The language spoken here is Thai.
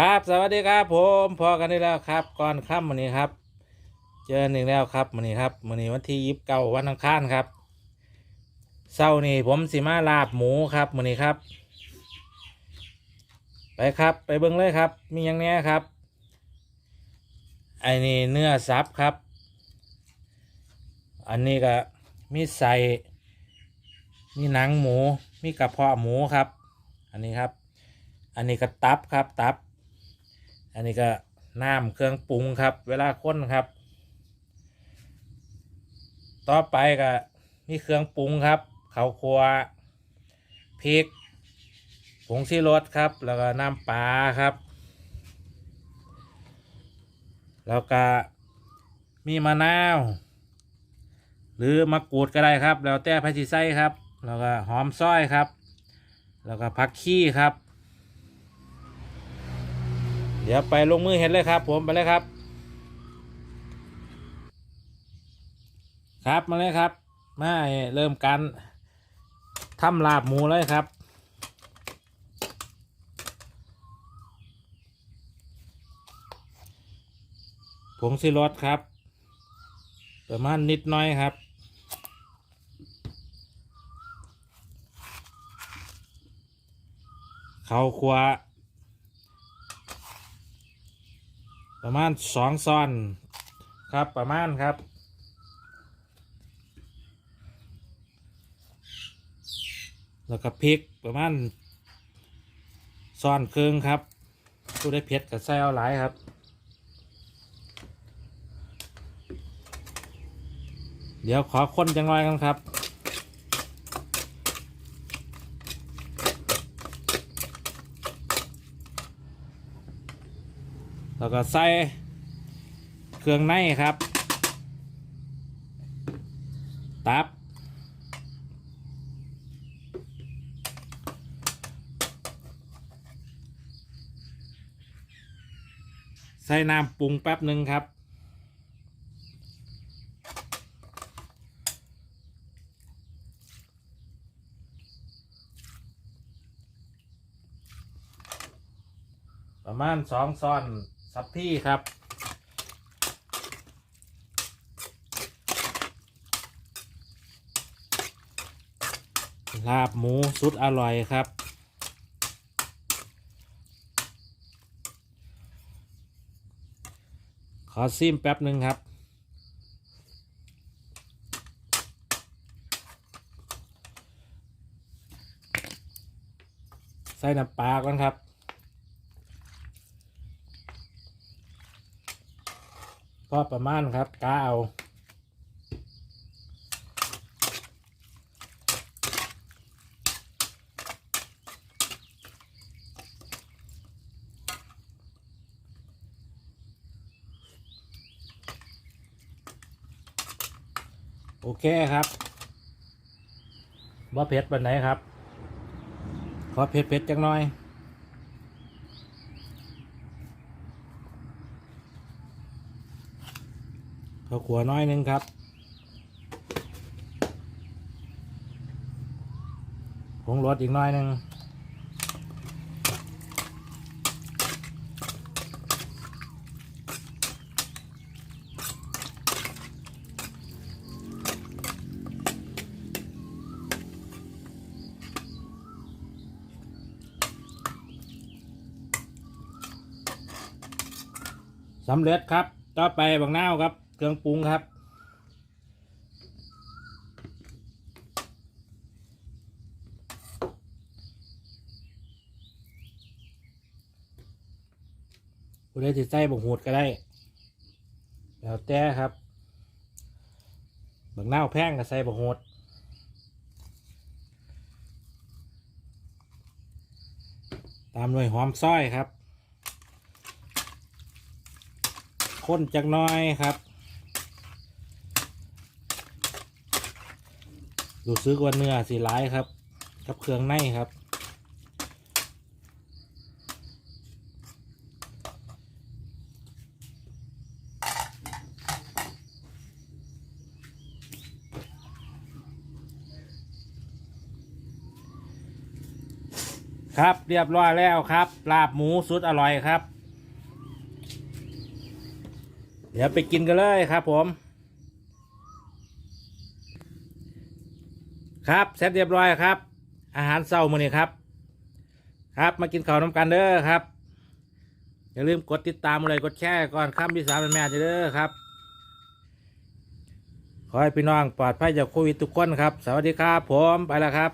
ครับสวัสดีครับผมพอกันได้แล้วครับ ก่อนค่ำวันนี้ครับ เจอหนึ่งแล้วครับวันนี้ครับวันนี้วันที่ยิบเก้าวันอังคารครับเศร้านี่ผมสิมาลาบหมูครับวันนี้ครับ ไปครับไปเบิ้งเลยครับ มีอย่างเนี้ยครับไอ้นี่เนื้อสับครับ อันนี้ก็มีใส่มีหนังหมูมีกระเพาะหมูครับ อันนี้ครับ อันนี้ก็ตับครับตับ อันนี้ก็น้ำเครื่องปรุงครับ เวลาค้นครับ ต่อไปก็มีเครื่องปรุงครับข้าวคั่วพริกผงชีรสครับ แล้วก็น้ำปลาครับ แล้วก็มีมะนาว หรือมะกรูดก็ได้ครับ แล้วแต่พัชิไส้ครับ แล้วก็หอมซอยครับ แล้วก็ผักขี้ครับ เดี๋ยวไปลงมือเห็นเลยครับ ผมไปเลยครับ ครับมาเลยครับมาเริ่มการทำลาบหมูเลยครับผงซีรสครับ ประมาณนิดหน้อยครับ เขาวคั่ว มาณสองซอนครับประมาณครับแล้วก็พริกประมาณซอนครึ่งครับผู้ได้เผ็ดกับใส่เอาหลายครับ เดี๋ยวขอคนจังไรกันครับ แล้วก็ใส่เครื่องในครับ ตับ ใส่น้ำปรุงแป๊บหนึ่งครับประมาณสองซ้อน สับที่ครับ ลาบหมูสุดอร่อยครับ ขอซิมแป๊บหนึ่งครับใส่น้ำปลาก่อนครับ ก็ประมาณครับกาเอาโอเคครับว่าเผ็ดแบบไหนครับ ขอเผ็ดเผ็ดๆจังหน่อย ข้าวขัวน้อยหนึงครับ ผงรสอีกน้อยหนึงสำเร็จครับ ต่อไปบางนาวครับ เครื่องปรุงครับผู้ใดจะใส่บงหูดก็ได้ แล้วแต่ครับบางนาแพงก็ใส่บงหูดตามด้วยหอมซอยครับ ข้นจักน้อยครับ รู้สึกว่าเนื้อสีร้ายครับ กับเครื่องในครับคครับ เรียบร้อยแล้วครับลาบหมูสุดอร่อยครับ เดี๋ยวไปกินกันเลยครับผม ครับเสร็จเรียบร้อยครับ อาหารเช้ามื้อนี้ครับ ครับมากินข้าวน้ำกันเด้อครับ อย่าลืมกดติดตามเลยกดแชร์ก่อนข้ามพี่สาวแม่เด้อครับ ขอให้พี่น้องปลอดภัยจากโควิดทุกคนครับ สวัสดีครับผมไปแล้วครับ